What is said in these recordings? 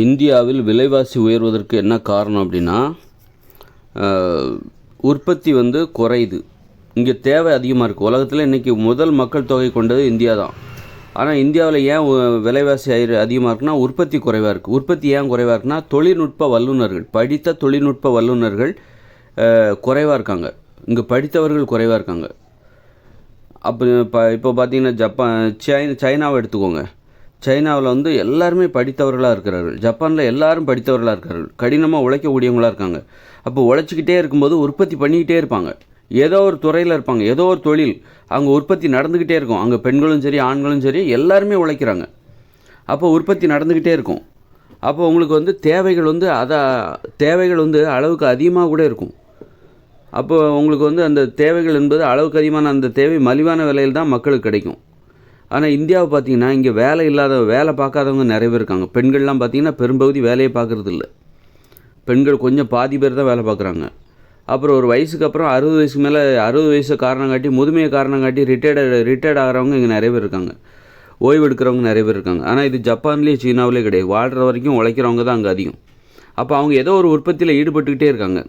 இந்தியாவில் விலைவாசி உயர்வதற்கு என்ன காரணம் அப்படின்னா உற்பத்தி வந்து குறையுது. இங்கே தேவை அதிகமாக இருக்குது உலகத்தில் இன்றைக்கி முதல் மக்கள் தொகை கொண்டது இந்தியா தான். ஆனால் இந்தியாவில் ஏன் விலைவாசி அதிகமாக இருக்குன்னா உற்பத்தி குறைவாக இருக்குது உற்பத்தி ஏன் குறைவாக இருக்குன்னா தொழில்நுட்ப வல்லுநர்கள் படித்த தொழில்நுட்ப வல்லுநர்கள் குறைவாக இருக்காங்க. இங்கே படித்தவர்கள் குறைவாக இருக்காங்க. அப்போ இப்போ இப்போ பார்த்தீங்கன்னா ஜப்பான் சைனா சைனாவை எடுத்துக்கோங்க. சைனாவில் வந்து எல்லாருமே படித்தவர்களாக இருக்கிறார்கள். ஜப்பானில் எல்லாரும் படித்தவர்களாக இருக்கிறார்கள். கடினமாக உழைக்கக்கூடியவங்களாக இருக்காங்க. அப்போ உழைச்சிக்கிட்டே இருக்கும்போது உற்பத்தி பண்ணிக்கிட்டே இருப்பாங்க. ஏதோ ஒரு துறையில் இருப்பாங்க. ஏதோ ஒரு தொழில். அங்கே உற்பத்தி நடந்துக்கிட்டே இருக்கும். அங்கே பெண்களும் சரி ஆண்களும் சரி எல்லாருமே உழைக்கிறாங்க. அப்போ உற்பத்தி நடந்துக்கிட்டே இருக்கும். அப்போ உங்களுக்கு வந்து தேவைகள் வந்து அதை தேவைகள் வந்து அளவுக்கு அதிகமாக கூட இருக்கும். அப்போ உங்களுக்கு வந்து அந்த தேவைகள் என்பது அளவுக்கு அதிகமான அந்த தேவை மலிவான விலையில் தான் மக்களுக்கு கிடைக்கும். ஆனால் இந்தியாவை பார்த்தீங்கன்னா இங்கே வேலை இல்லாத வேலை பார்க்காதவங்க நிறைய பேர் இருக்காங்க. பெண்கள்லாம் பார்த்தீங்கன்னா பெரும்பகுதி வேலையை பார்க்குறது இல்லை பெண்கள் கொஞ்சம் பாதி பேர் தான் வேலை பார்க்குறாங்க. அப்புறம் ஒரு வயசுக்கு அப்புறம் அறுபது வயசுக்கு மேலே அறுபது வயசு காரணம் காட்டி முதுமையை காரணம் காட்டி ரிட்டையர்டு ரிட்டையர்ட் ஆகிறவங்க இங்கே நிறைய பேர் இருக்காங்க. ஓய்வு எடுக்கிறவங்க நிறைய பேர் இருக்காங்க. ஆனால் இது ஜப்பான்லேயே சீனாவிலே கிடையாது. வாழ்கிற வரைக்கும் உழைக்கிறவங்க தான் அங்கே அதிகம். அப்போ அவங்க ஏதோ ஒரு உற்பத்தியில் ஈடுபட்டுக்கிட்டே இருக்காங்க.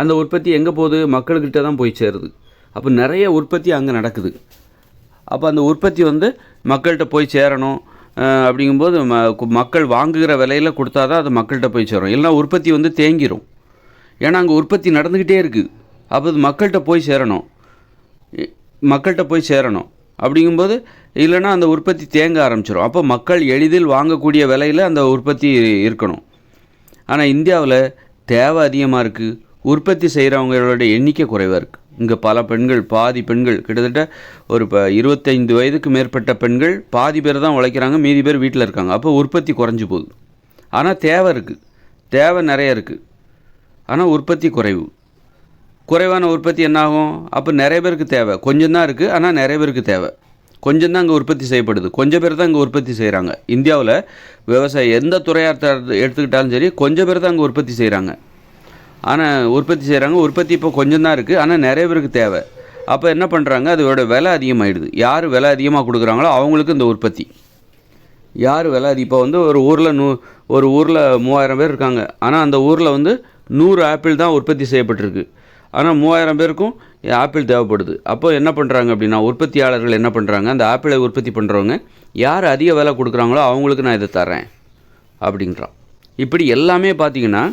அந்த உற்பத்தி எங்கே போகுது? மக்கள்கிட்ட தான் போய் சேருது. அப்போ நிறைய உற்பத்தி அங்கே நடக்குது. அப்போ அந்த உற்பத்தி வந்து மக்கள்கிட்ட போய் சேரணும் அப்படிங்கும்போது ம மக்கள் வாங்குகிற விலையில் கொடுத்தா தான் அது மக்கள்கிட்ட போய் சேரும். இல்லைன்னா உற்பத்தி வந்து தேங்கிரும். ஏன்னா அங்கே உற்பத்தி நடந்துக்கிட்டே இருக்குது அப்போ அது மக்கள்கிட்ட போய் சேரணும். மக்கள்கிட்ட போய் சேரணும். அப்படிங்கும்போது இல்லைன்னா அந்த உற்பத்தி தேங்க ஆரம்பிச்சிடும் அப்போ மக்கள் எளிதில் வாங்கக்கூடிய விலையில் அந்த உற்பத்தி இருக்கணும். ஆனால் இந்தியாவில் தேவை அதிகமாக இருக்குது உற்பத்தி செய்கிறவங்களோட எண்ணிக்கை குறைவாக இருக்குது இங்கே பல பெண்கள் பாதி பெண்கள் கிட்டத்தட்ட ஒரு இப்போ இருபத்தைந்து வயதுக்கு மேற்பட்ட பெண்கள் பாதி பேர் தான் உழைக்கிறாங்க மீதி பேர் வீட்டில் இருக்காங்க. அப்போ உற்பத்தி குறைஞ்சி போகுது. ஆனால் தேவை இருக்குது தேவை நிறைய இருக்குது ஆனால் உற்பத்தி குறைவு. குறைவான உற்பத்தி என்னாகும்? அப்போ நிறைய பேருக்கு தேவை. கொஞ்சம் தான் இருக்குது ஆனால் நிறைய பேருக்கு தேவை. கொஞ்சம் தான் அங்கே உற்பத்தி செய்யப்படுது. கொஞ்சம் பேர் தான் இங்கே உற்பத்தி செய்கிறாங்க இந்தியாவில் விவசாயம் எந்த துறையாக எடுத்துக்கிட்டாலும் சரி கொஞ்சம் பேர் தான் அங்கே உற்பத்தி செய்கிறாங்க ஆனால் உற்பத்தி செய்கிறாங்க உற்பத்தி இப்போ கொஞ்சம் தான் இருக்குது ஆனால் நிறைய பேருக்கு தேவை. அப்போ என்ன பண்ணுறாங்க அதோட விலை அதிகமாகிடுது யார் விலை அதிகமாக கொடுக்குறாங்களோ அவங்களுக்கு இந்த உற்பத்தி. யார் விலை அதிகம்? இப்போ வந்து ஒரு ஊரில் நூ ஒரு ஊரில் மூவாயிரம் பேர் இருக்காங்க. ஆனால் அந்த ஊரில் வந்து நூறு ஆப்பிள் தான் உற்பத்தி செய்யப்பட்டிருக்கு. ஆனால் மூவாயிரம் பேருக்கும் ஆப்பிள் தேவைப்படுது. அப்போ என்ன பண்ணுறாங்க அப்படின்னா உற்பத்தியாளர்கள் என்ன பண்ணுறாங்க அந்த ஆப்பிளை உற்பத்தி பண்ணுறவங்க யார் அதிக விலை கொடுக்குறாங்களோ அவங்களுக்கு நான் இதை தரேன் அப்படின்றான். இப்படி எல்லாமே பார்த்தீங்கன்னா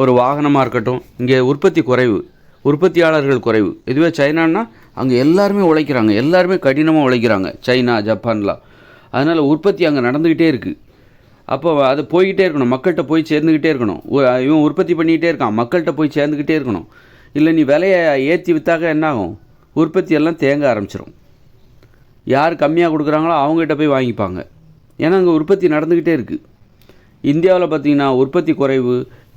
ஒரு வாகனமாக இருக்கட்டும் இங்கே உற்பத்தி குறைவு உற்பத்தியாளர்கள் குறைவு. இதுவே சைனான்னா அங்கே எல்லாருமே உழைக்கிறாங்க எல்லாருமே கடினமாக உழைக்கிறாங்க சைனா ஜப்பான்லாம் அதனால் உற்பத்தி அங்கே நடந்துக்கிட்டே இருக்குது அப்போ அது போய்கிட்டே இருக்கணும் மக்கள்கிட்ட போய் சேர்ந்துக்கிட்டே இருக்கணும். இவன் உற்பத்தி பண்ணிக்கிட்டே இருக்கான் மக்கள்கிட்ட போய் சேர்ந்துக்கிட்டே இருக்கணும். இல்லை நீ விலையை ஏற்றி விற்றாக்க என்ன ஆகும்? உற்பத்தி எல்லாம் தேங்க ஆரம்பிச்சிடும் யார் கம்மியாக கொடுக்குறாங்களோ அவங்ககிட்ட போய் வாங்கிப்பாங்க. ஏன்னா அங்கே உற்பத்தி நடந்துக்கிட்டே இருக்குது இந்தியாவில் பார்த்தீங்கன்னா உற்பத்தி குறைவு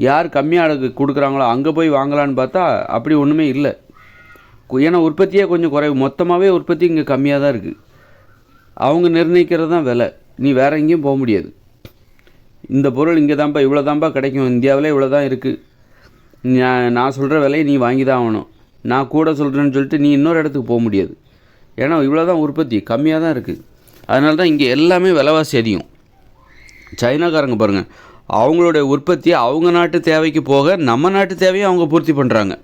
யார் கம்மியாக கொடுக்குறாங்களோ அங்கே போய் வாங்கலான்னு பார்த்தா அப்படி ஒன்றுமே இல்லை. ஏன்னா உற்பத்தியே கொஞ்சம் குறைவு. மொத்தமாகவே உற்பத்தி இங்கே கம்மியாக தான் இருக்குது அவங்க நிர்ணயிக்கிறது தான் விலை. நீ வேறு எங்கேயும் போக முடியாது. இந்த பொருள் இங்கே தான்ப்பா இவ்வளோ தான்ப்பா கிடைக்கும். இந்தியாவில் இவ்வளோ தான் இருக்குது நான் நான் சொல்கிற விலையை நீ வாங்கி தான் ஆகணும். நான் கூட சொல்கிறேன்னு சொல்லிட்டு நீ இன்னொரு இடத்துக்கு போக முடியாது. ஏன்னா இவ்வளோ தான் உற்பத்தி. கம்மியாக தான் இருக்குது அதனால தான் இங்கே எல்லாமே விலைவாசி அதிகம். சைனாக்காரங்க பாருங்கள் அவங்களுடைய உற்பத்தி அவங்க நாட்டு தேவைக்கு போக நம்ம நாட்டு தேவையை அவங்க பூர்த்தி பண்ணுறாங்க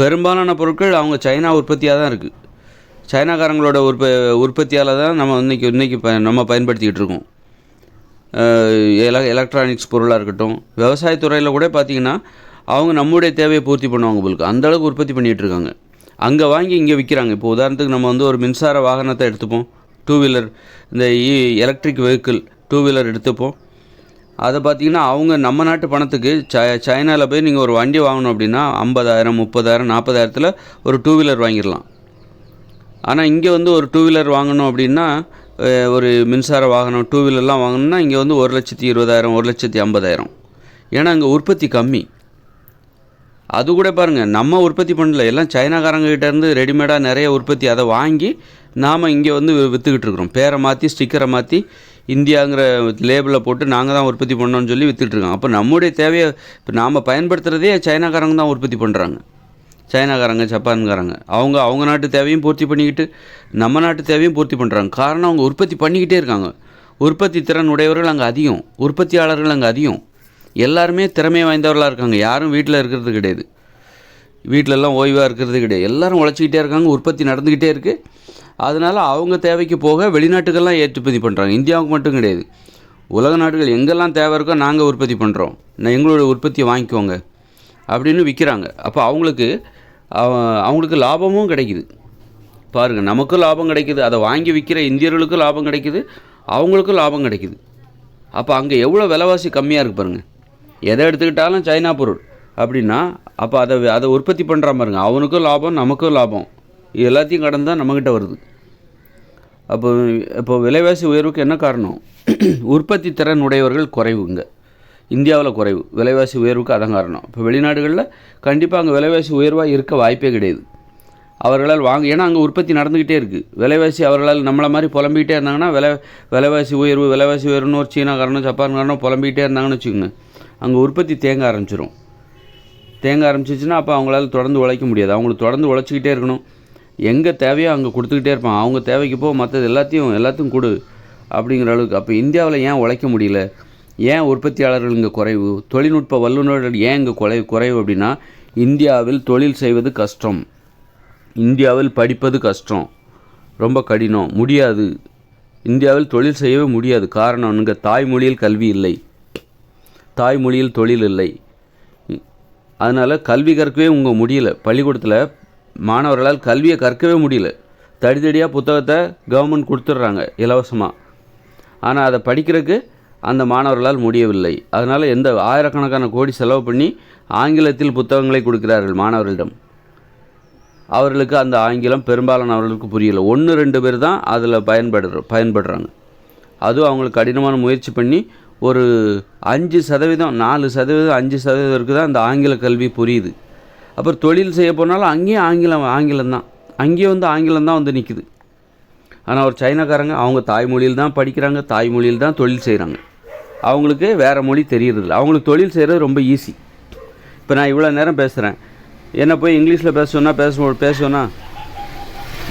பெரும்பாலான பொருட்கள் அவங்க சைனா உற்பத்தியாக தான் இருக்குது சைனாக்காரங்களோட உற்ப உற்பத்தியால் தான் நம்ம இன்னைக்கு இன்றைக்கி ப நம்ம பயன்படுத்திக்கிட்டு இருக்கோம். எல எலக்ட்ரானிக்ஸ் பொருளாக இருக்கட்டும் விவசாயத்துறையில் கூட பார்த்தீங்கன்னா அவங்க நம்முடைய தேவையை பூர்த்தி பண்ணுவாங்க உங்களுக்கு அந்த அளவுக்கு உற்பத்தி பண்ணிகிட்டு இருக்காங்க. அங்கே வாங்கி இங்கே விற்கிறாங்க இப்போ உதாரணத்துக்கு நம்ம வந்து ஒரு மின்சார வாகனத்தை எடுத்துப்போம். டூ வீலர் இந்த E electric vehicle two wheeler எடுத்துப்போம். அதை பார்த்தீங்கன்னா அவங்க நம்ம நாட்டு பணத்துக்கு ச சைனாவில் போய் நீங்கள் ஒரு வண்டி வாங்கணும் அப்படின்னா ஐம்பதாயிரம் முப்பதாயிரம் நாற்பதாயிரத்தில் ஒரு டூ வீலர் வாங்கிடலாம். ஆனால் இங்கே வந்து ஒரு டூ வீலர் வாங்கணும் அப்படின்னா ஒரு மின்சார வாகனம் டூ வீலர்லாம் வாங்கணும்னா இங்கே வந்து ஒரு லட்சத்தி இருபதாயிரம் ஒரு லட்சத்தி ஐம்பதாயிரம். ஏன்னா அங்கே உற்பத்தி கம்மி. அது கூட பாருங்கள் நம்ம உற்பத்தி பண்ணல எல்லாம் சைனாக்காரங்ககிட்டேருந்து ரெடிமேடாக நிறைய உற்பத்தி அதை வாங்கி நாம் இங்கே வந்து விற்றுக்கிட்டு இருக்கிறோம். பேரை மாற்றி ஸ்டிக்கரை மாற்றி இந்தியாங்கிற லேபிளை போட்டு நாங்கள் தான் உற்பத்தி பண்ணோம்னு சொல்லி விற்றுட்ருக்கோம் அப்போ நம்முடைய தேவையை இப்போ நாம் பயன்படுத்துகிறதே சைனாக்காரங்க தான் உற்பத்தி பண்ணுறாங்க சைனாக்காரங்க ஜப்பான்காரங்க. அவங்க அவங்க நாட்டு தேவையும் பூர்த்தி பண்ணிக்கிட்டு நம்ம நாட்டு தேவையும் பூர்த்தி பண்ணுறாங்க காரணம் அவங்க உற்பத்தி பண்ணிக்கிட்டே இருக்காங்க. உற்பத்தி திறன் உடையவர்கள் அங்கே அதிகம். உற்பத்தியாளர்கள் அங்கே அதிகம். எல்லாருமே திறமை வாய்ந்தவர்களாக இருக்காங்க. யாரும் வீட்டில் இருக்கிறது கிடையாது. வீட்டிலலாம் ஓய்வாக இருக்கிறது கிடையாது. எல்லாரும் உழைச்சிக்கிட்டே இருக்காங்க. உற்பத்தி நடந்துக்கிட்டே இருக்குது அதனால் அவங்க தேவைக்கு போக வெளிநாட்டுக்கெல்லாம் ஏற்றுமதி பண்ணுறாங்க இந்தியாவுக்கு மட்டும் கிடையாது. உலக நாடுகள் எங்கெல்லாம் தேவை இருக்கோ நாங்கள் உற்பத்தி பண்ணுறோம் நான் எங்களோட உற்பத்தியை வாங்கிக்கோங்க அப்படின்னு விற்கிறாங்க அப்போ அவங்களுக்கு அவங்களுக்கு லாபமும் கிடைக்குது. பாருங்கள் நமக்கும் லாபம் கிடைக்குது. அதை வாங்கி விற்கிற இந்தியர்களுக்கும் லாபம் கிடைக்குது. அவங்களுக்கும் லாபம் கிடைக்குது. அப்போ அங்கே எவ்வளோ விலைவாசி கம்மியாக இருக்கு பாருங்கள் எதை எடுத்துக்கிட்டாலும் சைனா பொருள். அப்படின்னா அப்போ அதை அதை உற்பத்தி பண்ணுறா பாருங்க அவனுக்கும் லாபம் நமக்கும் லாபம். இது எல்லாத்தையும் கடந்து தான் நம்மக்கிட்ட வருது. அப்போ இப்போ விலைவாசி உயர்வுக்கு என்ன காரணம்? உற்பத்தி திறன் உடையவர்கள் குறைவுங்க இந்தியாவில் குறைவு. விலைவாசி உயர்வுக்கு அதான் காரணம். இப்போ வெளிநாடுகளில் கண்டிப்பாக அங்கே விலைவாசி உயர்வாக இருக்க வாய்ப்பே கிடையாது. அவர்களால் வாங்க ஏன்னா அங்கே உற்பத்தி நடந்துக்கிட்டே இருக்குது விலைவாசி அவர்களால் நம்மளை மாதிரி புலம்பிக்கிட்டே இருந்தாங்கன்னா விலை விலைவாசி உயர்வு விலைவாசி உயர்வுன்னு ஒரு சீனாக்காரனும் ஜப்பான்காரனும் புலம்பிக்கிட்டே இருந்தாங்கன்னு வச்சுக்கோங்க. அங்கே உற்பத்தி தேங்க ஆரம்பிச்சிடும் தேங்க ஆரம்பிச்சிச்சுன்னா அப்போ அவங்களால தொடர்ந்து உழைக்க முடியாது. அவங்களுக்கு தொடர்ந்து உழைச்சிக்கிட்டே இருக்கணும். எங்கே தேவையோ அங்கே கொடுத்துக்கிட்டே இருப்பான். அவங்க தேவைக்கு போ மற்றது எல்லாத்தையும் எல்லாத்தையும் கொடு அப்படிங்கிற அளவுக்கு. அப்போ இந்தியாவில் ஏன் உழைக்க முடியல? ஏன் உற்பத்தியாளர்கள் இங்கே குறைவு? தொழில்நுட்ப வல்லுநர்கள் ஏன் இங்கே குறை குறைவு அப்படின்னா இந்தியாவில் தொழில் செய்வது கஷ்டம். இந்தியாவில் படிப்பது கஷ்டம். ரொம்ப கடினம். முடியாது. இந்தியாவில் தொழில் செய்யவே முடியாது. காரணம் இங்கே தாய்மொழியில் கல்வி இல்லை. தாய்மொழியில் தொழில் இல்லை. அதனால் கல்வி கற்கவே உங்கள் முடியல. பள்ளிக்கூடத்தில் மாணவர்களால் கல்வியை கற்கவே முடியல. தடித்தடியாக புத்தகத்தை கவர்மெண்ட் கொடுத்துட்றாங்க இலவசமாக ஆனால் அதை படிக்கிறதுக்கு அந்த மாணவர்களால் முடியவில்லை. அதனால் எந்த ஆயிரக்கணக்கான கோடி செலவு பண்ணி ஆங்கிலத்தில் புத்தகங்களை கொடுக்கிறார்கள் மாணவர்களிடம். அவர்களுக்கு அந்த ஆங்கிலம் பெரும்பாலானவர்களுக்கு புரியல. ஒன்று ரெண்டு பேர் தான் அதில் பயன்படுற பயன்படுறாங்க. அதுவும் அவங்களுக்கு கடினமான முயற்சி பண்ணி ஒரு அஞ்சு சதவீதம் நாலு சதவீதம் அஞ்சு சதவீதம் இருக்குது அந்த ஆங்கில கல்வி புரியுது. அப்புறம் தொழில் செய்ய போனாலும் அங்கேயும் ஆங்கிலம் ஆங்கிலம் தான் அங்கேயும் வந்து ஆங்கிலம் தான் வந்து நிற்குது ஆனால் ஒரு சைனாக்காரங்க அவங்க தாய்மொழியில் தான் படிக்கிறாங்க தாய்மொழியில் தான் தொழில் செய்கிறாங்க அவங்களுக்கு வேறு மொழி தெரியறதில்ல. அவங்களுக்கு தொழில் செய்கிறது ரொம்ப ஈஸி இப்போ நான் இவ்வளோ நேரம் பேசுகிறேன் என்ன போய் இங்கிலீஷில் பேச சொன்னால் பேச பேசுவேன்னா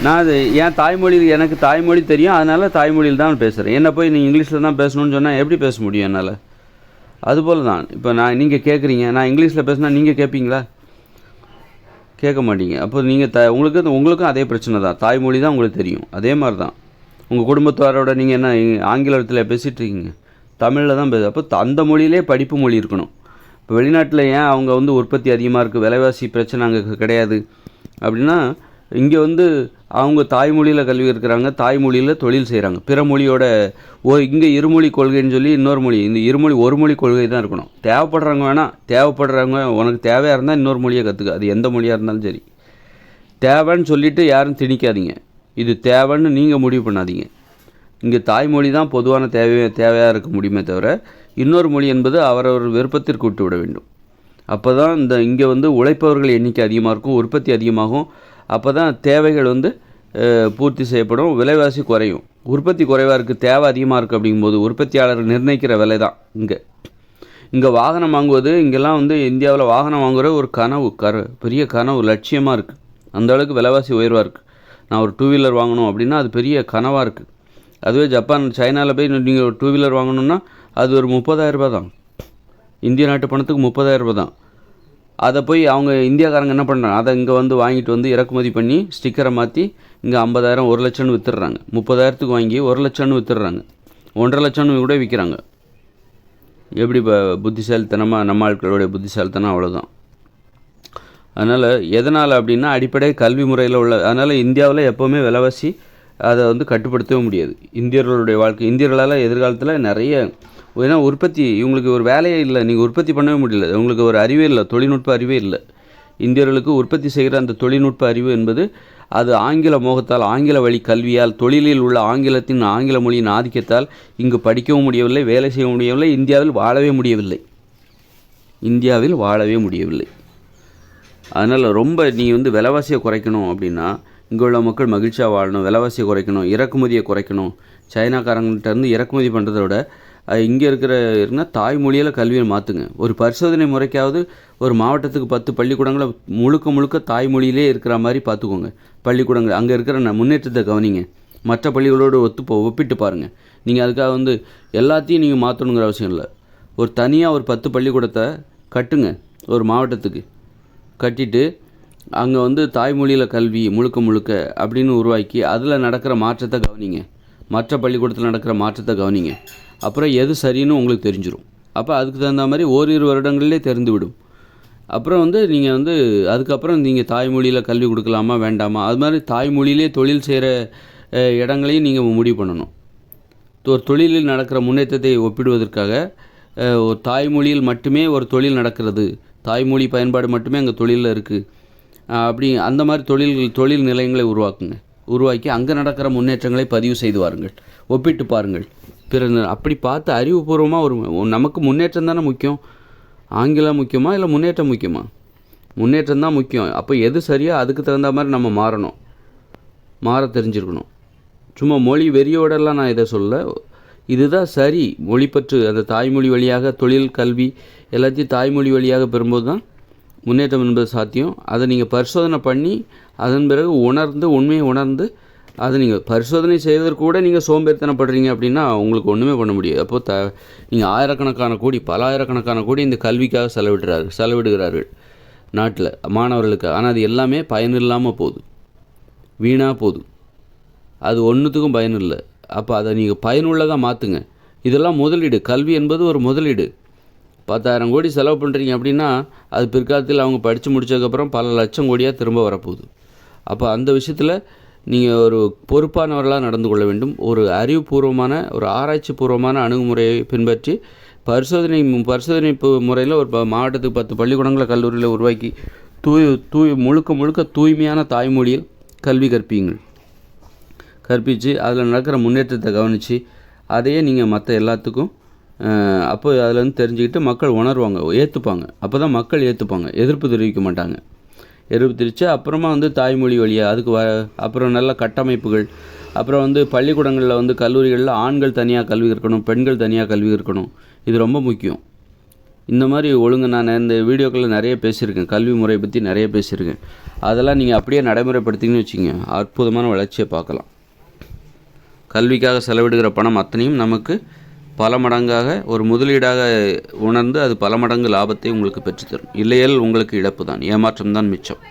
நான் அது என் தாய்மொழி எனக்கு தாய்மொழி தெரியும். அதனால் தாய்மொழியில் தான் பேசுகிறேன் என்ன போய் நீங்கள் இங்கிலீஷில் தான் பேசணும்னு சொன்னால் எப்படி பேச முடியும் என்னால்? அதுபோல் தான் இப்போ நான் நீங்கள் கேட்குறீங்க நான் இங்கிலீஷில் பேசினா நீங்கள் கேட்பீங்களா கேட்க மாட்டீங்க. அப்போ நீங்கள் த உங்களுக்கு உங்களுக்கும் அதே பிரச்சனை தான். தாய்மொழி தான் உங்களுக்கு தெரியும். அதே மாதிரி தான். உங்கள் குடும்பத்தாரோட நீங்கள் என்ன ஆங்கிலத்தில் பேசிகிட்டு இருக்கீங்க. தமிழில் தான் பேச அப்போ த- அந்த மொழியிலே படிப்பு மொழி இருக்கணும். இப்போ வெளிநாட்டில் ஏன் அவங்க வந்து உற்பத்தி அதிகமாக இருக்குது விலைவாசி பிரச்சனை அங்கே கிடையாது. அப்படின்னா இங்கே வந்து அவங்க தாய்மொழியில் கல்வி இருக்கிறாங்க தாய்மொழியில் தொழில் செய்கிறாங்க பிற மொழியோட ஓ இங்கே இருமொழி கொள்கைன்னு சொல்லி இன்னொரு மொழி இந்த இருமொழி ஒரு மொழி கொள்கை தான் இருக்கணும். தேவைப்படுறவங்க வேணால் தேவைப்படுறவங்க உனக்கு தேவையாக இருந்தால் இன்னொரு மொழியை கற்றுக்க அது எந்த மொழியாக இருந்தாலும் சரி. தேவைன்னு சொல்லிட்டு யாரும் திணிக்காதீங்க. இது தேவைன்னு நீங்கள் முடிவு பண்ணாதீங்க. இங்கே தாய்மொழி தான் பொதுவான தேவை தேவையாக இருக்க முடியுமே தவிர இன்னொரு மொழி என்பது அவரவர் விருப்பத்திற்கு விட்டு விட வேண்டும். அப்போ தான் இந்த இங்கே வந்து உழைப்பவர்கள் எண்ணிக்கை அதிகமாக இருக்கும் உற்பத்தி அதிகமாகும். அப்போ தான் தேவைகள் வந்து பூர்த்தி செய்யப்படும். விலைவாசி குறையும். உற்பத்தி குறைவாக இருக்குது தேவை அதிகமாக இருக்குது அப்படிங்கும்போது உற்பத்தியாளர் நிர்ணயிக்கிற விலை தான் இங்கே. இங்கே வாகனம் வாங்குவது இங்கெல்லாம் வந்து இந்தியாவில் வாகனம் வாங்குற ஒரு கனவு கரு பெரிய கனவு லட்சியமாக இருக்குது அந்த அளவுக்கு விலைவாசி உயர்வாக இருக்குது நான் ஒரு டூ வீலர் வாங்கணும் அப்படின்னா அது பெரிய கனவாக இருக்குது அதுவே ஜப்பான் சைனாவில் போய் நீங்கள் ஒரு டூ வீலர் வாங்கணும்னா அது ஒரு முப்பதாயிரரூபா தான். இந்திய நாட்டு பணத்துக்கு முப்பதாயிரரூபா தான். அதை போய் அவங்க இந்தியாக்காரங்க என்ன பண்ணுறாங்க அதை இங்கே வந்து வாங்கிட்டு வந்து இறக்குமதி பண்ணி ஸ்டிக்கரை மாற்றி இங்கே ஐம்பதாயிரம் ஒரு லட்சம்னு விற்றுடுறாங்க முப்பதாயிரத்துக்கு வாங்கி ஒரு லட்சம்னு விற்றுடுறாங்க ஒன்றரை லட்சம்னு கூட விற்கிறாங்க எப்படி இப்போ புத்திசாலித்தனமாக நம்ம ஆட்களுடைய புத்திசாலித்தனம் அவ்வளோதான் அதனால் எதனால் அப்படின்னா அடிப்படை கல்வி முறையில் உள்ள அதனால் இந்தியாவில் எப்போவுமே விலைவாசி அதை வந்து கட்டுப்படுத்தவே முடியாது. இந்தியர்களுடைய வாழ்க்கை இந்தியர்களால் எதிர்காலத்தில் நிறைய ஏன்னா உற்பத்தி இவங்களுக்கு ஒரு வேலையே இல்லை. நீங்கள் உற்பத்தி பண்ணவே முடியல. உங்களுக்கு ஒரு அறிவே இல்லை. தொழில்நுட்ப அறிவே இல்லை. இந்தியர்களுக்கு உற்பத்தி செய்கிற அந்த தொழில்நுட்ப அறிவு என்பது அது ஆங்கில மோகத்தால் ஆங்கில வழி கல்வியால் தொழிலில் உள்ள ஆங்கிலத்தின் ஆங்கில மொழியின் ஆதிக்கத்தால் இங்கு படிக்கவும் முடியவில்லை வேலை செய்ய முடியவில்லை. இந்தியாவில் வாழவே முடியவில்லை. இந்தியாவில் வாழவே முடியவில்லை. அதனால் ரொம்ப நீ வந்து விலைவாசியை குறைக்கணும் அப்படின்னா இங்கே உள்ள மக்கள் மகிழ்ச்சியாக வாழணும் விலைவாசியை குறைக்கணும் இறக்குமதியை குறைக்கணும். சைனாக்காரங்கள்ட்ட இருந்து இறக்குமதி பண்ணுறத விட இங்கே இருக்கிற இருந்தால் தாய்மொழியில் கல்வியை மாற்றுங்க ஒரு பரிசோதனை முறைக்காவது ஒரு மாவட்டத்துக்கு பத்து பள்ளிக்கூடங்களை முழுக்க முழுக்க தாய்மொழியிலே இருக்கிற மாதிரி பார்த்துக்கோங்க. பள்ளிக்கூடங்கள் அங்கே இருக்கிற ந- முன்னேற்றத்தை கவனிங்க. மற்ற பள்ளிகளோடு ஒத்து போ ஒப்பிட்டு பாருங்கள் நீங்கள் அதுக்காக வந்து எல்லாத்தையும் நீங்கள் மாற்றணுங்கிற அவசியம் இல்லை. ஒரு தனியாக ஒரு பத்து பள்ளிக்கூடத்தை கட்டுங்க ஒரு மாவட்டத்துக்கு. கட்டிட்டு அங்கே வந்து தாய்மொழியில் கல்வி முழுக்க முழுக்க அப்படின்னு உருவாக்கி அதில் நடக்கிற மாற்றத்தை கவனிங்க. மற்ற பள்ளிக்கூடத்தில் நடக்கிற மாற்றத்தை கவனிங்க. அப்புறம் எது சரின்னு உங்களுக்கு தெரிஞ்சிடும் அப்போ அதுக்கு தகுந்த மாதிரி ஓரிரு வருடங்களிலே தெரிந்துவிடும். அப்புறம் வந்து நீங்கள் வந்து அதுக்கப்புறம் நீங்கள் தாய்மொழியில் கல்வி கொடுக்கலாமா வேண்டாமா? அது மாதிரி தாய்மொழியிலே தொழில் செய்கிற இடங்களையும் நீங்கள் முடிவு பண்ணணும். ஒரு தொழிலில் நடக்கிற முன்னேற்றத்தை ஒப்பிடுவதற்காக ஒரு தாய்மொழியில் மட்டுமே ஒரு தொழில் நடக்கிறது. தாய்மொழி பயன்பாடு மட்டுமே அங்கே தொழிலில் இருக்குது அப்படி அந்த மாதிரி தொழில்கள் தொழில் நிலையங்களை உருவாக்குங்க. உருவாக்கி அங்கே நடக்கிற முன்னேற்றங்களை பதிவு செய்து வாருங்கள். ஒப்பிட்டு பாருங்கள். பிற அப்படி பார்த்து அறிவுபூர்வமாக ஒரு நமக்கு முன்னேற்றம் தானே முக்கியம்? ஆங்கிலம் முக்கியமா இல்லை முன்னேற்றம் முக்கியமா? முன்னேற்றம் தான் முக்கியம். அப்போ எது சரியா அதுக்கு தகுந்த மாதிரி நம்ம மாறணும். மாற தெரிஞ்சிருக்கணும். சும்மா மொழி வெறியோடலாம் நான் இதை சொல்ல இதுதான் சரி. மொழிப்பற்று அந்த தாய்மொழி வழியாக தொழில் கல்வி எல்லாத்தையும் தாய்மொழி வழியாக பெறும்போது தான் முன்னேற்றம் என்பது சாத்தியம். அதை நீங்கள் பரிசோதனை பண்ணி அதன் பிறகு உணர்ந்து உண்மையை உணர்ந்து அதை நீங்கள் பரிசோதனை செய்வதற்கு கூட நீங்கள் சோம்பேறித்தனப்படுறீங்க அப்படின்னா உங்களுக்கு ஒன்றுமே பண்ண முடியாது. அப்போ த நீங்கள் ஆயிரக்கணக்கான கோடி பல ஆயிரக்கணக்கான கோடி இந்த கல்விக்காக செலவிடுறாரு செலவிடுகிறார்கள் நாட்டில் மாணவர்களுக்கு. ஆனால் அது எல்லாமே பயனில்லாமல் போகுது. வீணாக போகுது. அது ஒன்றுத்துக்கும் பயன் இல்லை. அப்போ அதை நீங்கள் பயனுள்ளதாக மாற்றுங்க இதெல்லாம் முதலீடு. கல்வி என்பது ஒரு முதலீடு. பத்தாயிரம் கோடி செலவு பண்ணுறீங்க அப்படின்னா அது பிற்காலத்தில் அவங்க படித்து முடிச்சதுக்கப்புறம் பல லட்சம் கோடியாக திரும்ப வரப்போகுது. அப்போ அந்த விஷயத்தில் நீங்கள் ஒரு பொறுப்பானவர்களாக நடந்து கொள்ள வேண்டும். ஒரு அறிவுபூர்வமான ஒரு ஆராய்ச்சி பூர்வமான அணுகுமுறையை பின்பற்றி பரிசோதனை பரிசோதனை முறையில் ஒரு ப- மாவட்டத்துக்கு பத்து பள்ளிக்கூடங்களை கல்லூரியில் உருவாக்கி தூய் தூய் முழுக்க முழுக்க தூய்மையான தாய்மொழியில் கல்வி கற்பியுங்கள். கற்பித்து அதில் நடக்கிற முன்னேற்றத்தை கவனித்து அதையே நீங்கள் மற்ற எல்லாத்துக்கும் அப்போ அதில் வந்து தெரிஞ்சுக்கிட்டு மக்கள் உணர்வாங்க ஏற்றுப்பாங்க அப்போ தான் மக்கள் ஏற்றுப்பாங்க எதிர்ப்பு தெரிவிக்க மாட்டாங்க. எதிர்ப்பு அப்புறமா வந்து தாய்மொழி வழியாக அதுக்கு வ அப்புறம் நல்ல கட்டமைப்புகள். அப்புறம் வந்து பள்ளிக்கூடங்களில் வந்து கல்லூரிகளில் ஆண்கள் தனியாக கல்வி கற்கணும் பெண்கள் தனியாக கல்வி கற்கணும். இது ரொம்ப முக்கியம். இந்த மாதிரி ஒழுங்கு நான் இந்த வீடியோக்களில் நிறைய பேசியிருக்கேன். கல்வி முறை பற்றி நிறைய பேசியிருக்கேன். அதெல்லாம் நீங்கள் அப்படியே நடைமுறைப்படுத்திங்கன்னு வச்சுங்க அற்புதமான வளர்ச்சியை பார்க்கலாம். கல்விக்காக செலவிடுகிற பணம் அத்தனையும் நமக்கு பல மடங்காக ஒரு முதலீடாக உணர்ந்து அது பல மடங்கு லாபத்தை உங்களுக்கு பெற்றுத்தரும். இல்லையேல் உங்களுக்கு இழப்பு தான் ஏமாற்றம் தான் மிச்சம்.